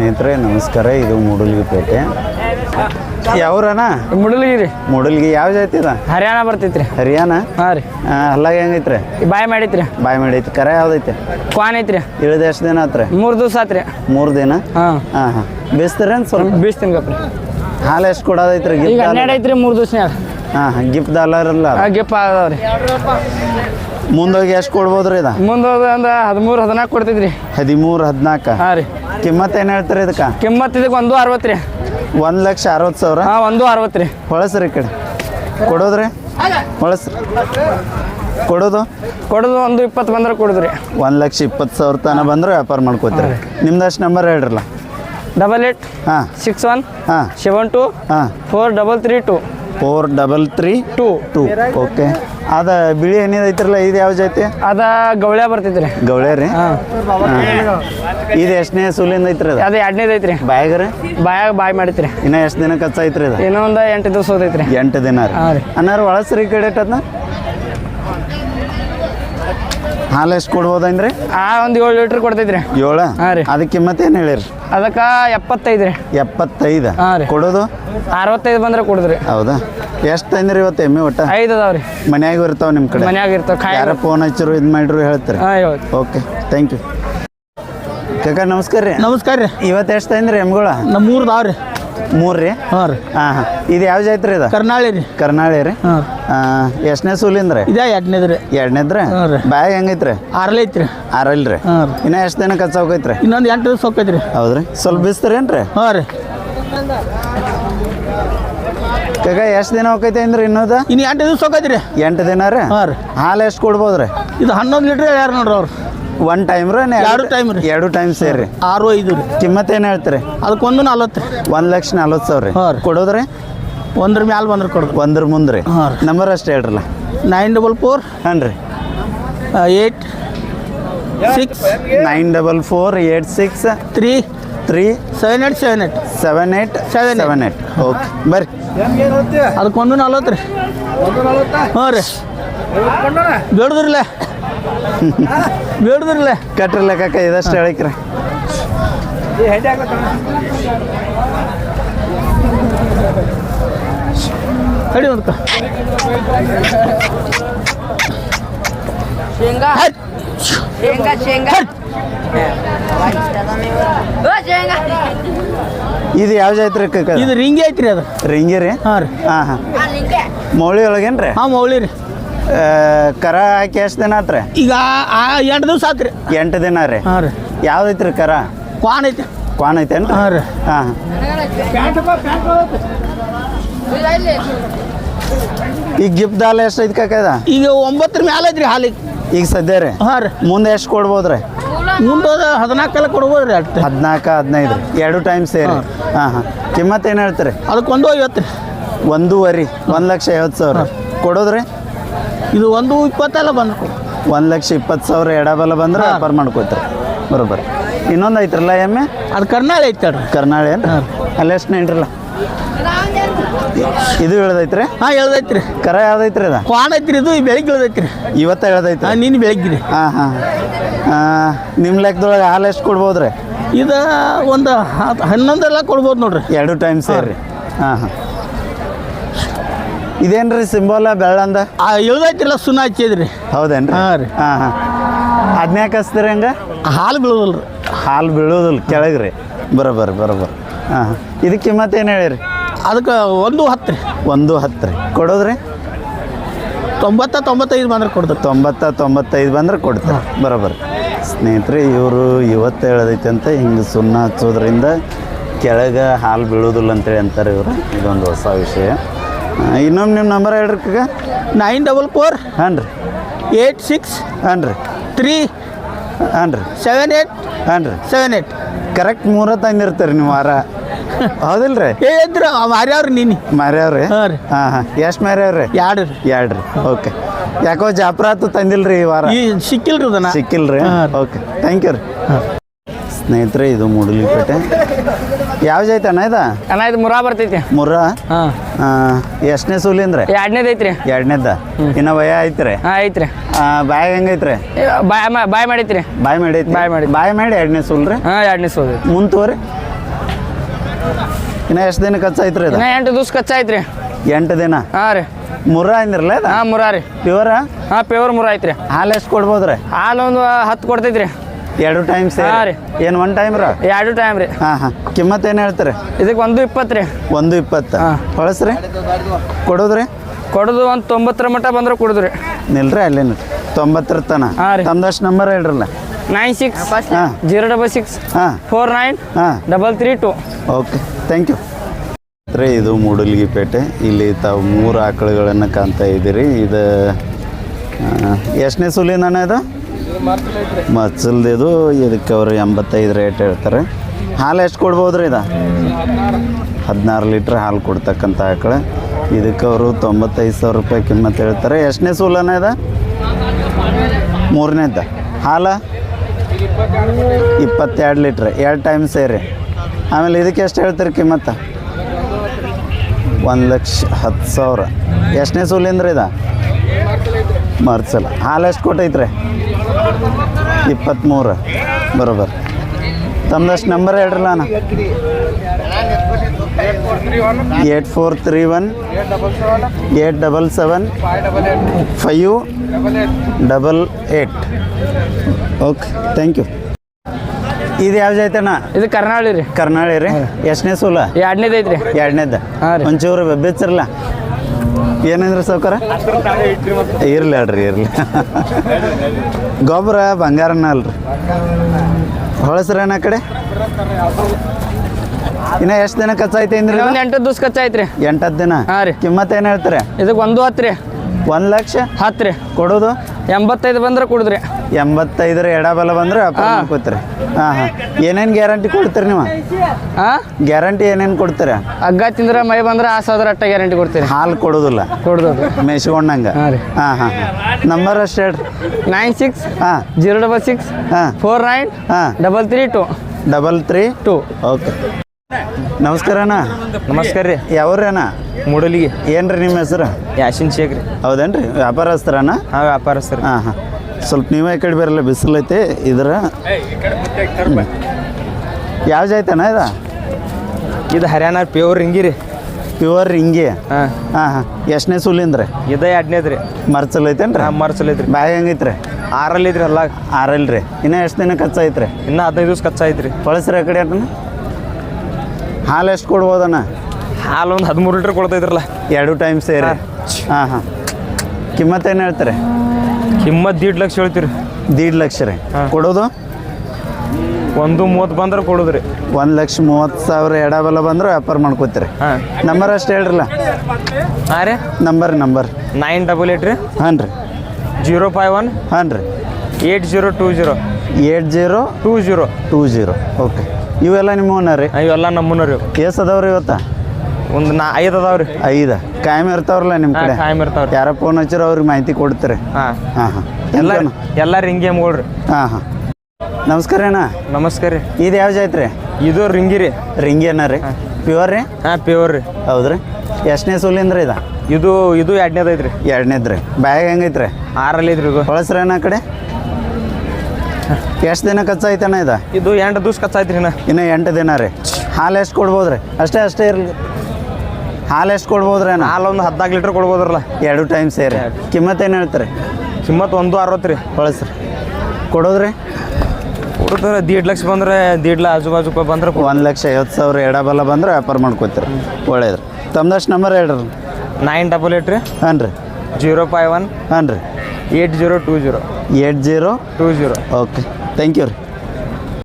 ಸ್ನೇಹಿತರೆ ನಮಸ್ಕಾರ. ಇದು ಮೂಡಲ್ಗಿ ಪೇಟೆ. ಯಾವ್ರನ ಮುಡಲ್ಗಿರಿ. ಮುಡುಲ್ಗಿ ಯಾವ ಜಾತಿ ಅದ? ಹರಿಯಾಣ ಬರ್ತೈತ್ರಿ. ಹರಿಯಾಣ? ಹಾಂ ರೀ. ಹಲ್ಲಾಗ ಹೆಂಗೈತ್ರಿ? ಬಾಯ್ ಮಾಡಿತ್ರಿ. ಬಾಯ್ ಮಾಡೈತಿ ಕರೆ ಯಾವ್ದೈತಿ? ಕ್ವಾನ್ ಐತ್ರಿ. ಇಳಿದ ಎಷ್ಟು ದಿನ ಆತ್ರಿ? ಮೂರು ದಿವಸ ಆತ್ರಿ. ಮೂರು ದಿನ? ಹಾಂ. ಹಾಂ ಹಾಂ. ಬೇಯಿಸ್ತೀರೇನು ಸ್ವಲ್ಪ? ಬೀಸ್ತೀನಿ ಗಪ್ಪ ಹಾಲು ಎಷ್ಟು ಕೊಡೋದೈತ್ರಿ ಈಗ ಗಿಫ್ಟ್ ಹನ್ನೆರಡು ಐತ್ರಿ ಮೂರು ದಿವ್ಸ ಹಾಂ ಹಾಂ. ಗಿಫ್ಟ್ ಅಲ್ಲ? ಗಿಫ್ಟ್ ಅದಾವ್ರಿ. ಮುಂದೋಗಿ ಎಷ್ಟು ಕೊಡ್ಬೋದ್ರಿ ಇದು? ಮುಂದೆ ಒಂದು ಹದಿಮೂರು ಹದಿನಾಲ್ಕು ಕೊಡ್ತಿದ್ರಿ. ಹದಿಮೂರು ಹದಿನಾಲ್ಕು? ಹಾಂ ರೀ. ಕಿಮ್ಮತ್ತು ಏನು ಹೇಳ್ತಾರೆ ಇದಕ್ಕೆ? ಕಿಮ್ಮತ್ ಇದಕ್ಕೆ ಒಂದು ಅರವತ್ತು ರೀ. ಒಂದು ಲಕ್ಷ ಅರವತ್ತು ಸಾವಿರ? ಹಾಂ ಒಂದು ಅರವತ್ತು ರೀ. ಹೊಳಸ್ರಿ ಈ ಕಡೆ. ಕೊಡೋದ್ರಿ? ಹೊಳಸ್ರಿ. ಕೊಡೋದು? ಕೊಡೋದು ಒಂದು ಇಪ್ಪತ್ತು ಬಂದ್ರೆ ಕೊಡೋದ್ರಿ. ಒಂದು ಲಕ್ಷ ಇಪ್ಪತ್ತು ಸಾವಿರ ತನಕ ಬಂದ್ರೆ ವ್ಯಾಪಾರ ಮಾಡ್ಕೋತೀರಿ. ನಿಮ್ದು ಅಷ್ಟು ನಂಬರ್ ಹೇಳ್ರಲ್ಲ. ಡಬಲ್ ಏಟ್ ಹಾಂ. ಸಿಕ್ಸ್ ಒನ್ ಹಾಂ. ಸೆವೆನ್ ಟು ಹಾಂ. Four double three two. Four double three two two okay ಅದ ಬಿಳಿ ಏನಿದೈತ್ರಲ್ಲ ಇದು ಯಾವ ಜಾತಿ? ಅದ ಗೌಳ್ಯ ಬರ್ತೈತ್ರಿ. ಗೌಳ್ಯ ರೀ? ಹಾಂ. ಇದು ಎಷ್ಟನೇ ಸೂಲಿಂದ ಐತ್ರಿ ಅದು? ಎರಡನೇದ ಐತ್ರಿ. ಬಾಯಾಗ ರೀ? ಬಾಯಾಗ ಬಾಯ್ ಮಾಡಿತ್ರಿ. ಇನ್ನ ಎಷ್ಟು ದಿನ ಕಚ್ಚ ಐತ್ರಿ ಅದು ಎಂಟು ದಿವಸ ಹೋದೈತ್ರಿ. ಎಂಟು ದಿನ ರೀ. ಅನ್ನಾರು ಒಳಸ್ರಿ ಕಡೆ ಅದನ್ನ ಹಾಲು ಎಷ್ಟು ಕೊಡ್ಬೋದಂದ್ರಿ ಆ ಒಂದು ಏಳು ಲೀಟ್ರ್ ಕೊಡ್ತೈತ್ರಿ. ಏಳು? ಹಾಂ ರೀ. ಅದಕ್ಕೆ ಮತ್ತೇನು ಏನು ಹೇಳಿರಿ? ಅದಕ್ಕೆ ಎಪ್ಪತ್ತೈದು ರೀ. ಎಪ್ಪತ್ತೈದು? ಹಾಂ ರೀ. ಕೊಡೋದು? ಅರವತ್ತೈದು ಬಂದ್ರೆ ಕೊಡಿದ್ರಿ. ಹೌದಾ? ಎಷ್ಟು ತಂದ್ರಿ ಇವತ್ತು ಎಮ್ಮೆ ಒಟ್ಟ ಐದು ಅದಾವ ರೀ. ಮನ್ಯಾಗ ಇರ್ತಾವ ನಿಮ್ಮ ಕಡೆ? ಮನ್ಯಾಗ ಇರ್ತಾವ ಖಾಯ ಯಾರ ಫೋನ್ ಹಚ್ಚರು ಇದು ಮಾಡಿರು ಹೇಳ್ತಾರೆ. ಹಾಂ ಹೌದು. ಓಕೆ ಥ್ಯಾಂಕ್ ಯು ಕಾಕ ನಮಸ್ಕಾರ ರೀ. ನಮಸ್ಕಾರ ರೀ. ಇವತ್ತು ಎಷ್ಟು ತಂದ್ರಿ ಎಮ್ಗಳ? ನಮ್ಮ ಮೂರು ದಾವ್ ರೀ ಮೂರು ರೀ? ಹಾಂ ರೀ. ಹಾಂ ಹಾಂ. ಇದು ಯಾವ ಜಾತಿ ರೀ ಇದು? ಕರ್ನಾಳಿ ರೀ. ಕರ್ನಾಳಿ ರೀ? ಹಾಂ. ಎಷ್ಟನೇ ಸೂಲಿಂದ ರೀ? ಇದೇ ಎರಡನೇದು ರೀ. ಎರಡನೇದ್ರ ಹಾಂ ರೀ. ಬ್ಯಾಗ್ ಹೆಂಗೈತ್ರಿ ಆರಲೆ ಐತ್ರಿ ಆರಲ್ ರೀ? ಹಾಂ ರೀ. ಇನ್ನ ಎಷ್ಟು ದಿನ ಕಚ್ಚಾಕೈತ್ರಿ ಇನ್ನೊಂದು ಎಂಟು ದಿವಸ ಹೋಗೈತ್ರಿ ಹೌದ್ರಿ? ಸ್ವಲ್ಪ ಬಿಸ್ತೀರೇನ್ರಿ? ಹಾಂ ರೀ. ಕಾಕ ಎಷ್ಟು ದಿನ ಹೋಗೈತೆ ಅಂದ್ರೆ ಇನ್ನೋದು? ಇನ್ನು ಎಂಟು ದಿವಸ ಹೋಗೈತ್ರಿ ಎಂಟು ದಿನ ರೀ? ಹಾಂ ರೀ. ಹಾಲು ಎಷ್ಟು ಕೊಡ್ಬೋದ್ರಿ? ಇದು ಹನ್ನೊಂದು ಲೀಟ್ರ್ ಯಾರು ನೋಡ್ರಿ ಅವ್ರು. ಒನ್ ಟೈಮ್ ರೀ ಎರಡು ಟೈಮ್ ರೀ. ಎರಡು ಟೈಮ್ ಸೇರಿ. ಆರು ಐದು ರೀ. ಕಿಮ್ಮತ್ ಏನು ಹೇಳ್ತೀರಿ ಅದಕ್ಕೊಂದು ನಲ್ವತ್ತು ರೀ. ಒಂದು ಲಕ್ಷ ನಲ್ವತ್ತು ಸಾವಿರ ರೀ. ಹಾಂ ರೀ. ಕೊಡೋದ್ರಿ? ಒಂದ್ರ ಮ್ಯಾಲೆ ಬಂದ್ರೆ ಕೊಡೋದು ಒಂದ್ರ ಮುಂದೆ ರೀ. ಹಾಂ ರೀ. ನಂಬರ್ ಅಷ್ಟೇ ಹೇಳ್ರಲ್ಲ. ನೈನ್ ಡಬಲ್ ಫೋರ್ ಹಾಂ ರೀ. Eight six nine double four eight six three three seven eight seven eight seven eight seven seven eight okay ಬರ್ರಿ ಅದಕ್ಕೊಂದು ನಲ್ವತ್ತು ರೀ. ಹಾಂ ರೀ. ಬೇಡದ್ರಲ್ಲ ಬೇಡದ್ರಲ್ಲ ಕಟ್ರಲ್ಲ ಕಾಕ ಇದಷ್ಟು ಹೇಳಿಕ್ರಿ. ಅಡಿ ಒಂದು ಶೇಂಗಾ. ಶೇಂಗಾ ಶೇಂಗಾ. ಇದು ಯಾವ ಜಾತಿ ರೀ ಇದು ರಿಂಗಿ ಐತ್ರಿ ಅದು. ರಿಂಗಿ ರೀ? ಹಾಂ ರೀ. ಹಾಂ ಹಾಂ. ಮೌಳಿ ಒಳಗೇನ್ರಿ ರೀ ಹಾಂ ಮೌಳಿ ರೀ. ಕರ ಹಾಕಿ ಎಷ್ಟು ದಿನ ಆತ್ರಿ? ಈಗ ಆ ಎಂಟು ದಿವಸ ಆತ್ರಿ. ಎಂಟು ದಿನ ರೀ? ಹಾಂ ರೀ. ಯಾವ್ದೈತ್ರಿ ಕರ? ಕ್ವಾನ್ ಐತೆ. ಕ್ವಾನ್ ಐತೇನು ಹಾಂ ರೀ. ಹಾಂ. ಈಗ ಗಿಫ್ಟ್ ಹಾಲು ಎಷ್ಟು ಐತಿ ಕಾಕದ ಈಗ ಒಂಬತ್ತರ ಮ್ಯಾಲ ಐತ್ರಿ ಹಾಲಿಗೆ ಈಗ. ಸದ್ಯ ರೀ? ಹಾಂ ರೀ. ಮುಂದೆ ಎಷ್ಟು ಕೊಡ್ಬೋದ್ರಿ? ಮುಂದೋದ ಹದಿನಾಲ್ಕಲ್ಲ ಕೊಡ್ಬೋದು ರೀ ಅಷ್ಟು. ಹದಿನಾಲ್ಕು ಹದಿನೈದು. ಎರಡು ಟೈಮ್ ಸೇರಿ. ಹಾಂ ಹಾಂ ಕಿಮ್ಮತ್ ಏನು ಹೇಳ್ತೀರಿ? ಅದಕ್ಕೆ ಒಂದು ಐವತ್ತು ರೀ. ಒಂದೂವರೆ ಒಂದು ಲಕ್ಷ ಐವತ್ತು ಸಾವಿರ. ಕೊಡೋದ್ರಿ? ಇದು ಒಂದು ಇಪ್ಪತ್ತೆಲ್ಲ ಬಂದು. ಒಂದು ಲಕ್ಷ ಇಪ್ಪತ್ತು ಸಾವಿರ ಎಡಬಲ ಬಂದ್ರೆ. ವ್ಯಾಪಾರ ಮಾಡ್ಕೋತೀರಿ. ಬರೋಬ್ಬರ. ಇನ್ನೊಂದು ಐತ್ರಲ್ಲ ಎಮ್ಮೆ ಅದು ಕರ್ನಾಳಿ ಐತೆ ಕರ್ನಾಳಿ ಏನು? ಅಲ್ಲಿ ಎಷ್ಟು ನೆಂಟ್ರಲ್ಲ? ಇದು ಹೇಳ್ದೈತ್ರಿ? ಹಾಂ ಹೇಳ್ದೈತ್ರಿ. ಕರ ಯಾವ್ದೈತ್ರಿ ಅದ? ಕ್ವಾನ್ ಐತ್ರಿ ಇದು ಬೆಳಿಗ್ಗೆ ಹೇಳ್ದೈತ್ರಿ. ಇವತ್ತ ಹೇಳ್ದೈತ್ರಿ? ಹಾಂ ನೀನು ಬೆಳಿಗ್ಗೆ ರೀ ಹಾಂ. ಹಾಂ ನಿಮ್ಮ ಲೆಕ್ಕದೊಳಗೆ ಹಾಲು ಎಷ್ಟು ಕೊಡ್ಬೋದ್ರಿ? ಇದು ಒಂದು ಹನ್ನೊಂದೆಲ್ಲ ಕೊಡ್ಬೋದು ನೋಡ್ರಿ. ಎರಡು ಟೈಮ್ ಸೇರಿ. ಹಾಂ ಹಾಂ. ಇದೇನ್ರಿ ಸಿಂಬಲ್ ಬೆಳ್ಳಂದ ಆ ಇಳ್ದೈತಿಲ್ಲ ಸುಣ್ಣ ಹಚ್ಚಿದ್ರಿ. ಹೌದೇನ್ರಿ? ಹಾಂ ರೀ. ಹಾಂ ಹಾಂ. ಅದನ್ಯಾಕೆ ಹಚ್ತೀರಿ ಹಂಗೆ? ಹಾಲು ಬೀಳೋದಿಲ್ಲ ರೀ. ಹಾಲು ಬೀಳೋದಿಲ್ಲ ಕೆಳಗ್ರಿ. ಬರೋಬ್ಬರ ಬರೋಬರ್. ಹಾಂ ಇದಕ್ಕೆ ಕಿಮ್ಮತ್ತು ಏನು ಹೇಳಿರಿ? ಅದಕ್ಕೆ ಒಂದು ಹತ್ತು ರೀ. ಒಂದು ಹತ್ತು ರೀ. ಕೊಡೋದ್ರಿ? ತೊಂಬತ್ತ ತೊಂಬತ್ತೈದು ಬಂದ್ರೆ ಕೊಡ್ತಾರೆ ತೊಂಬತ್ತ ತೊಂಬತ್ತೈದು ಬಂದ್ರೆ ಕೊಡ್ತಾರೆ ಬರೋಬ್ಬರ ಸ್ನೇಹಿತರೆ ಇವರು ಇವತ್ತು ಹೇಳದೈತೆ ಅಂತ ಹಿಂಗೆ ಸುಣ್ಣ ಹಚ್ಚೋದ್ರಿಂದ ಕೆಳಗೆ ಹಾಲು ಬೀಳೋದಿಲ್ಲ ಅಂತೇಳಿ ಅಂತಾರೆ ಇವರು. ಇದೊಂದು ಹೊಸ ವಿಷಯ. ಇನ್ನೊಮ್ಮೆ ನಿಮ್ಮ ನಂಬರ್ ಹೇಳ್ರಿ ನೈನ್ ಡಬಲ್ ಫೋರ್ ಹಾಂ ರೀ. ಏಯ್ಟ್ ಸಿಕ್ಸ್ ಹಾಂ ರೀ. ತ್ರೀ ಹಾಂ ರೀ. ಸೆವೆನ್ ಏಯ್ಟ್ ಹಾಂ ರೀ. ಸೆವೆನ್ ಏಯ್ಟ್ ಕರೆಕ್ಟ್ ಮೂರ ತಂದಿರ್ತೀರಿ ನೀವು ವಾರ. ಹೌದಿಲ್ಲ ರೀ. ಏ ಇದ್ರ ಮಾರ್ಯಾವ್ರಿ ನೀನು. ಮಾರ್ಯಾವ್ರಿ ಹಾಂ ರೀ. ಹಾಂ ಹಾಂ. ಎಷ್ಟು ಮಾರ್ಯಾವ್ರಿ ಎರಡು ರೀ? ಎರಡು ರೀ ಓಕೆ. ಯಾಕೋ ಜಾಪ್ರಾತು ತಂದಿಲ್ರಿ ಈ ವಾರ. ಈ ಸಿಕ್ಕಿಲ್ರಿ ಅದನ್ನ. ಸಿಕ್ಕಿಲ್ರಿ? ಹಾಂ ರೀ. ಓಕೆ. ಥ್ಯಾಂಕ್ ಯು ರೀ. ಸ್ನೇಹಿತರೆ ಇದು ಮೂಡಲಿಪೇಟೆ. ಯಾವ ಜಾಯ್ತಿ ಅಣ್ಣ ಇದ? ಅಣ್ಣ ಇದು ಮುರಾ ಬರ್ತೈತಿ. ಮುರ? ಹಾಂ. ಎಷ್ಟನೇ ಸೂಲಿಂದ್ರಿ ಎರಡನೇದು ಐತ್ರಿ. ಎರಡನೇದ? ಇನ್ನ ಭಯ ಐತ್ರಿ? ಹಾಂ ಐತ್ರಿ. ಬಾಯ್ ಹೆಂಗೈತ್ರಿ? ಬಾಯ್ ಮಾ- ಬಾಯ್ ಮಾಡೈತ್ರಿ. ಬಾಯ್ ಮಾಡಿ ಬಾಯ್ ಮಾಡಿ. ಬಾಯ್ ಮಾಡಿ ಎರಡನೇ ಸೂಲ್ ರೀ? ಹಾಂ ಎರಡನೇ ಸೋದ ಮುಂತೋರಿ ಇನ್ನ ಎಷ್ಟು ದಿನ ಕಚ್ಚ ಐತ್ರಿ ಇದು? ಇನ್ನ ಎಂಟು ದಿವ್ಸ ಕಚ್ಚಾ ಐತ್ರಿ. ಎಂಟು ದಿನ? ಹಾಂ ರೀ. ಮುರ ಅಂದಿರಲ್ಲ ಇದು? ಹಾಂ ಮುರ ರೀ. ಪ್ಯೂರ ಹಾಂ ಪ್ಯೂರ್ ಮುರ ಐತ್ರಿ. ಹಾಲು ಎಷ್ಟು ಕೊಡ್ಬೋದ್ರಿ? ಹಾಲು ಒಂದು ಹತ್ತು ಕೊಡ್ತೈತ್ರಿ. ಎರಡು ಟೈಮ್ ಹಾಂ ರೀ. ಏನು ಒನ್ ಟೈಮ್ ರ? ಎರಡು ಟೈಮ್ ರೀ. ಹಾಂ ಹಾಂ. ಕಿಮ್ಮತ್ ಏನು ಹೇಳ್ತಾರೆ? ಇದಕ್ಕೆ ಒಂದು ಇಪ್ಪತ್ತು ರೀ. ಒಂದು ಇಪ್ಪತ್ತು. ಹಾಂ. ಹೊಳಸ್ರಿ. ಕೊಡೋದ್ರಿ? ಕೊಡೋದು ಒಂದು ತೊಂಬತ್ತರ ಮಟ್ಟ ಬಂದ್ರೆ ಕೊಡೋದ್ರಿ ರೀ. ನಿಲ್ರಿ ಅಲ್ಲಿ ತೊಂಬತ್ತರ ತನ. ಹಾಂ ರೀ. ತಮ್ದಷ್ಟು ನಂಬರ್ ಹೇಳ್ರಲ್ಲ? ನೈನ್ ಸಿಕ್ಸ್ ಹಾಂ ಜೀರೋ ಡಬಲ್ ಸಿಕ್ಸ್ ಹಾಂ. ಫೋರ್ ನೈನ್ ಹಾಂ. Double three two okay thank you ರೀ ಇದು ಮೂಡಲ್ಗಿಪೇಟೆ. ಇಲ್ಲಿ ತಾವು ಮೂರು ಆಕಳುಗಳನ್ನು ಕಾಣ್ತಾ ಇದ್ದೀರಿ. ಇದು ಎಷ್ಟನೇ ಸುಲಿನ ಇದು? ಮಚ್ಚಲ್ದಿದು ಇದಕ್ಕೆ ಅವರು ಎಂಬತ್ತೈದು ರೇಟ್ ಹೇಳ್ತಾರೆ. ಹಾಲು ಎಷ್ಟು ಕೊಡ್ಬೋದ್ರಿ ಇದು? ಹದಿನಾರು ಲೀಟ್ರ್ ಹಾಲು ಕೊಡ್ತಕ್ಕಂಥ ಆಕಳು. ಇದಕ್ಕೆ ಅವರು ತೊಂಬತ್ತೈದು ಸಾವಿರ ರೂಪಾಯಿ ಕಿಮ್ಮತ್ತು ಹೇಳ್ತಾರೆ. ಎಷ್ಟನೇ ಸೂಲನ ಇದೆ? ಮೂರನೇದ. ಹಾಲು? ಇಪ್ಪತ್ತೆರಡು ಲೀಟ್ರ್. ಎರಡು ಟೈಮ್ ಸೇರಿ. ಆಮೇಲೆ ಇದಕ್ಕೆ ಎಷ್ಟು ಹೇಳ್ತೀರಿ ಕಿಮ್ಮತ್ತ? ಒಂದು ಲಕ್ಷ ಹತ್ತು ಸಾವಿರ. ಎಷ್ಟನೇ ಸೂಲಿಂದ್ರಿ ಇದು? ಮರ್ಸಲ್ಲ ಹಾಲು ಎಷ್ಟು ಕೊಟ್ಟೈತ್ರಿ? ಇಪ್ಪತ್ತ್ಮೂರು ಬರೋಬರ್. ತಮ್ದಷ್ಟು ನಂಬರ್ ಹೇಳ್ರಲ್ಲ ಅಣ್ಣ? Eight four three one eight double seven five double eight. Okay thank you. ಇದು ಯಾವ ಜಾಯ್ತಣ್ಣ ಇದು ಕರ್ನಾಳಿ ರೀ. ಕರ್ನಾಳಿ ರೀ? ಎಷ್ಟನೇ ಸೂಲ? ಎರಡನೇದು ಐತ್ರಿ. ಎರಡನೇದ. ಒಂಚೂರು ಬೆಚ್ಚಿರಲ್ಲ ಏನಂದ್ರೆ ಸೌಕರ ಇರ್ಲಿ ಅಡ್ರಿ ಇರ್ಲಿ. ಗೊಬ್ಬರ ಬಂಗಾರನ ಅಲ್ರಿ. ಹೊಳಸ್ರೇನ ಕಡೆ. ಇನ್ನ ಎಷ್ಟು ದಿನ ಕಚ್ಚಾಯ್ತು ಅಂದ್ರಿ ಒಂದು ಎಂಟು ದಿವಸ ಕಚ್ಚ ಐತ್ರಿ ಎಂಟತ್ತು ದಿನ? ಹಾಂ ರೀ. ಕಿಮ್ಮತ್ ಏನು ಹೇಳ್ತಾರೆ? ಇದಕ್ಕೆ ಒಂದು ಹತ್ತು ರೀ ಒಂದು ಲಕ್ಷ? ಹತ್ತು ರೀ ಕೊಡೋದು? ಎಂಬತ್ತೈದು ಬಂದ್ರೆ ಕುಡಿದ್ರಿ. ಎಂಬತ್ತೈದರ ಎಡಬಲ ಬಂದ್ರೆ ವ್ಯಾಪಾರ ಹಾಂ. ಮಾಡ್ಕೋತೀರಿ ಹಾಂ ಹಾಂ. ಏನೇನು ಗ್ಯಾರಂಟಿ ಕೊಡ್ತೀರಿ ನೀವು? ಹಾಂ? ಗ್ಯಾರಂಟಿ ಏನೇನು ಕೊಡ್ತೀರಾ? ಹಗ್ಗ ತಿಂದ್ರೆ ಮೈ ಬಂದ್ರೆ ಆ ಸಾವಿರ ಅಟ್ಟ ಗ್ಯಾರಂಟಿ ಕೊಡ್ತೀರಿ. ಹಾಲು ಕೊಡೋದಿಲ್ಲ. ಕೊಡ್ದದು. ಮೇಯ್ಸ್ಕೊಂಡಂಗೆ. ಹಾಂ ರೀ. ಹಾಂ ಹಾಂ ನಂಬರ್ ಅಷ್ಟು ನೈನ್ ಸಿಕ್ಸ್ ಹಾಂ. ಜೀರೋ ಡಬಲ್ ಸಿಕ್ಸ್ ಹಾಂ. ಫೋರ್ ನೈನ್ ಹಾಂ. Double three two double three two okay ನಮಸ್ಕಾರ ಅಣ್ಣ. ನಮಸ್ಕಾರ ರೀ. ಯಾವ್ರಣ್ಣ ಮೂಡಲಿಗೆ. ಏನ್ರಿ ನಿಮ್ಮ ಹೆಸರು? ಯಾಶಿನ್ ಶೇಖ್ ರೀ. ಹೌದೇನ್ರಿ? ವ್ಯಾಪಾರಸ್ಥರಣ್ಣ ಹಾಂ ವ್ಯಾಪಾರಸ್ಥರು. ಹಾಂ ಹಾಂ. ಸ್ವಲ್ಪ ನೀವೇ ಈ ಕಡೆ ಬರಲ್ಲ ಬಿಸಿಲೈತೆ ಇದ್ರ? ಯಾವ ಜಾಯ್ತಣ್ಣ ಇದ? ಇದು ಹರ್ಯಾಣ ಪ್ಯೂರ್ ರಿಂಗಿ ರೀ. ಪ್ಯೂರ್ ಹಿಂಗಿ ಹಾಂ. ಹಾಂ ಹಾಂ. ಎಷ್ಟನೇ ಸುಲಿಂದ್ರಿ? ಇದ ಎರಡನೇದು ರೀ. ಮರ್ಚಲ್ ಐತೇನ್ರಿ? ಹಾಂ ಮರ್ಸಲ್ ಐತ್ರಿ. ಬಾಯಿ ಹೆಂಗೈತ್ರಿ? ಆರಲ್ಲಿ ಐತ್ರಿ ಅಲ್ಲ ಆರಲ್ರಿ. ಇನ್ನೂ ಎಷ್ಟು ದಿನ ಕಚ್ಚ ಐತ್ರಿ ಇನ್ನೂ ಹದಿನೈದು ದಿವ್ಸ ಕಚ್ಚಾ ಐತ್ರಿ ಕಳಿಸ್ರಿ ಆ ಕಡೆ ಅಣ್ಣ. ಹಾಲು ಎಷ್ಟು ಕೊಡ್ಬೋದಣ್ಣ? ಹಾಲು ಒಂದು ಹದಿಮೂರು ಲೀಟ್ರ್ ಕೊಡ್ತೈತ್ರಲ್ಲ. ಎರಡು ಟೈಮ್ ಸೇರಿ. ಹಾಂ. ಹಾಂ ಕಿಮ್ಮತ್ತು ಏನು ಹೇಳ್ತಾರೆ? ಕಿಮ್ಮತ್ ದೀಡ್ ಲಕ್ಷ ಹೇಳ್ತೀರಿ. ದೀಡ್ ಲಕ್ಷ ರೀ. ಕೊಡೋದು? ಒಂದು ಮೂವತ್ತು ಬಂದ್ರೆ ಕೊಡೋದ್ರಿ ಒಂದು ಲಕ್ಷ ಮೂವತ್ತು ಸಾವಿರ ಎಡಬಲ ಬಂದ್ರೆ ವ್ಯಾಪಾರ ಮಾಡ್ಕೋತೀರಿ. ಹಾಂ. ನಂಬರ್ ಅಷ್ಟು ಹೇಳ್ರಲ್ಲ? ಹಾಂ ರೀ. Number number nine double eight ರೀ. ಹಾಂ ರೀ. ಜೀರೋ ಫೈವ್ ಒನ್ ಹಾಂ ರೀ. Eight zero two zero eight zero two zero two zero okay ಇವೆಲ್ಲ ನಿಮ್ಮ ರೀ? ಇವೆಲ್ಲ ನಮ್ಮೂನ ರೀ ಕೇಸ್ ಅದಾವ್ರಿ ಇವತ್ತ? ಒಂದು ನಾ ಐದು ಅದಾವ್ರಿ. ಐದ. ಕಾಯಂ ಇರ್ತಾವ್ರಲ್ಲ ನಿಮ್ಮ ಕಡೆ? ಕಾಯಂ ಇರ್ತಾವ್ರಿ. ಯಾರ ಫೋನ್ ಹಚ್ಚಿರ ಅವ್ರಿಗೆ ಮಾಹಿತಿ ಕೊಡ್ತಾರೆ. ಹಾಂ. ಹಾಂ ಹಾಂ. ಎಲ್ಲ ಎಲ್ಲ ಎಲ್ಲ ರಿಂಗ್ ಹಾ ಹಾಂ ಹಾಂ. ನಮಸ್ಕಾರ ಅಣ್ಣ. ನಮಸ್ಕಾರ ರೀ. ಇದು ಯಾವ ಐತ್ರಿ ಇದು ರಿಂಗಿ ರೀ. ರಿಂಗೇನ ರೀ. ಪ್ಯೂರ್ ರೀ? ಹಾಂ ಪ್ಯೂರ್ ರೀ. ಹೌದ್ರಿ. ಎಷ್ಟನೇ ಸೂಲಿಂದ್ರ ಇದು? ಇದು ಇದು ಎರಡನೇದೈತ್ರಿ ಎರಡನೇದ್ರಿ ಬ್ಯಾಗ್ ಹೆಂಗೈತ್ರಿ? ಆರಲ್ಲಿ ಐತ್ರಿ ಇದು. ಹೊಳಸ್ರೇನ ಆ ಕಡೆ. ಎಷ್ಟು ದಿನ ಕಚ್ಚಾಯ್ತಣ್ಣ ಇದು? ಇದು ಎಂಟು ದಿವ್ಸ ಖರ್ಚಾಯ್ತು ರೀ ಇನ್ನ ಎಂಟು ದಿನ ರೀ. ಹಾಲು ಎಷ್ಟು ಕೊಡ್ಬೋದ್ರಿ? ಅಷ್ಟೇ ಅಷ್ಟೇ ಇರಲಿ. ಹಾಲು ಎಷ್ಟು ಕೊಡ್ಬೋದ್ರಿ ಅಣ್ಣ? ಹಾಲು ಒಂದು ಹದಿನಾಲ್ಕು ಲೀಟ್ರ್ ಕೊಡ್ಬೋದ್ರಲ್ಲ. ಎರಡು ಟೈಮ್ ಸೇರಿ. ಕಿಮ್ಮತ್ತು ಏನು ಹೇಳ್ತೀರಿ? ಕಿಮ್ಮತ್ ಒಂದು ಅರವತ್ತು ರೀ. ಕಳಿಸ್ರಿ. ಕೊಡೋದ್ರಿ? ಕೊಡ್ತಾರೆ ದೀಡ್ ಲಕ್ಷ ಬಂದ್ರೆ ದೀಡ್ ಲ ಆಜು ಬಾಜು ಬಂದ್ರೆ ಒಂದು ಲಕ್ಷ ಐವತ್ತು ಸಾವಿರ ಎಡಬಲ್ಲ ಬಂದ್ರೆ ವ್ಯಾಪಾರ ಮಾಡ್ಕೊತೀರಿ. ಒಳ್ಳೇದ್ರಿ. ತಮ್ದಷ್ಟು ನಂಬರ್ ಹೇಳ್ರಿ. ನೈನ್ ಡಬಲ್ ಏಟ್ ರೀ. ಹಾಂ ರೀ ಜೀರೋ ಫೈವ್ ಒನ್ ಹಾಂ ರೀ eight zero two zero. Eight zero two zero. Okay. Thank you ರೀ.